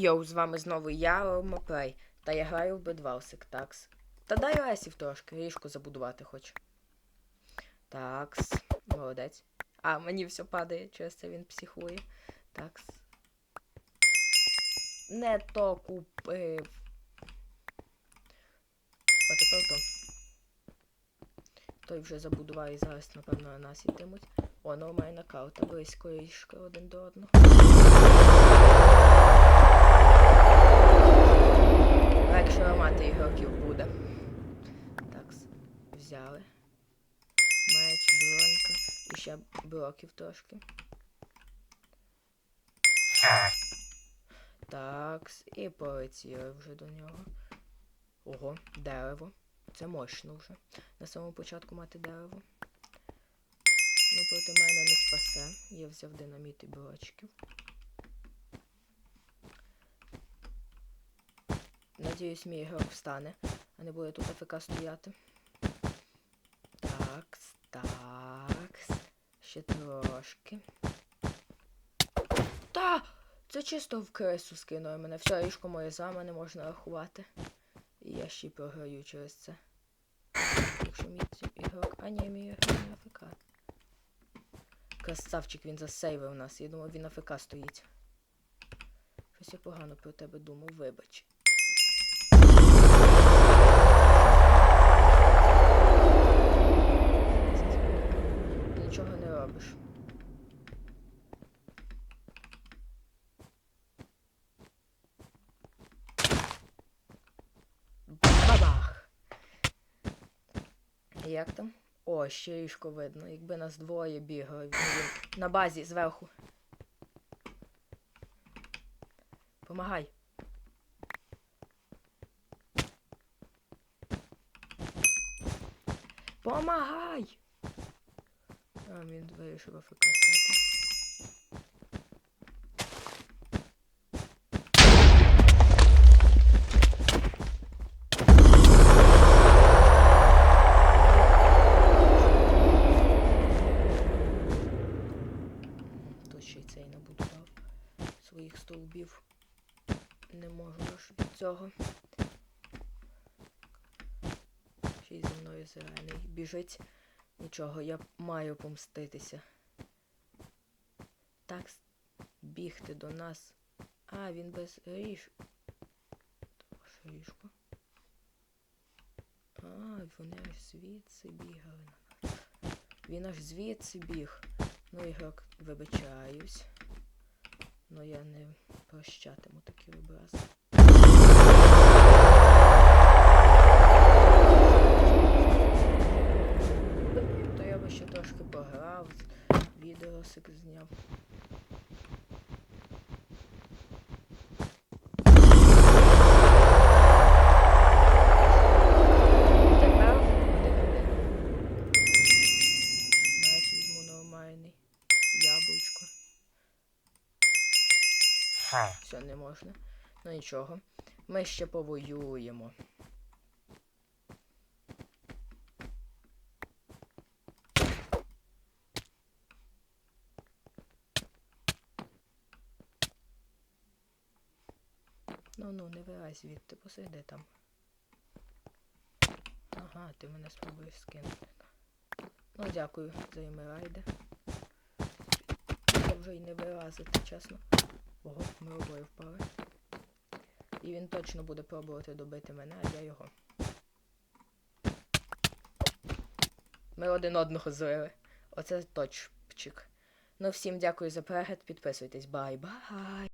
йоу, з вами знову я, Моплей. Та я граю в Бедвалсик, такс. Та дай лесів трошки, ліжко забудувати хочу. Такс, молодець. А, мені все падає, через це він психує. Такс. Не то купив. А тепер то. Той вже забудував і зараз, напевно, на нас ітимуть. О, нормальна карта, близько ліжка один до одного. Легше ламати ігроків буде. Так, взяли. Меч, бронька. І ще блоків трошки. Так, і полетіли вже до нього. Ого, дерево. Це мощно вже. На самому початку мати дерево. Ну, проти мене не спасе. Я взяв динаміт і блочків. Надіюсь, мій ігрок встане, а не буде тут АФК стояти. Такс. Ще трошки. Та! Це чисто в крису скинули мене. Все, ріжко моє за мене можна рахувати. І я ще й програю через це. Якщо мій ці- ігрок. А ні, мій АФК. Красавчик він засейвив нас. Я думав, він АФК стоїть. Щось я погано про тебе думав, вибач. Ти нічого не робиш. Бабах! Як там? О, ще ріжко видно. Якби нас двоє бігали. На базі зверху. Помагай. Помагай! А, він вирішив АФК стати. Тут ще й цей набудував своїх. Не можу ж від цього. Ще й зі мною зелений. Біжить. Нічого, я маю помститися. Так бігти до нас. А, він без ріж. Ваше ліжко. А, вони аж звідси бігали на нас. Він аж звідси біг. Ну, ігрок, вибачаюсь. Ну я не прощатиму такі образи. Би ще трошки пограв, відеосик зняв. Все не можна. Ну нічого. Ми ще повоюємо. Ну ну, не вилазь звідти, посиди там. Ага, ти мене спробуєш скинути. Ну, дякую за імерайди. Я вже й не вилазити, чесно. Ого, ми обоє впали. І він точно буде пробувати добити мене, а я його. Ми один одного злили. Оце точчик. Ну всім дякую за перегляд, підписуйтесь. Бай-бай!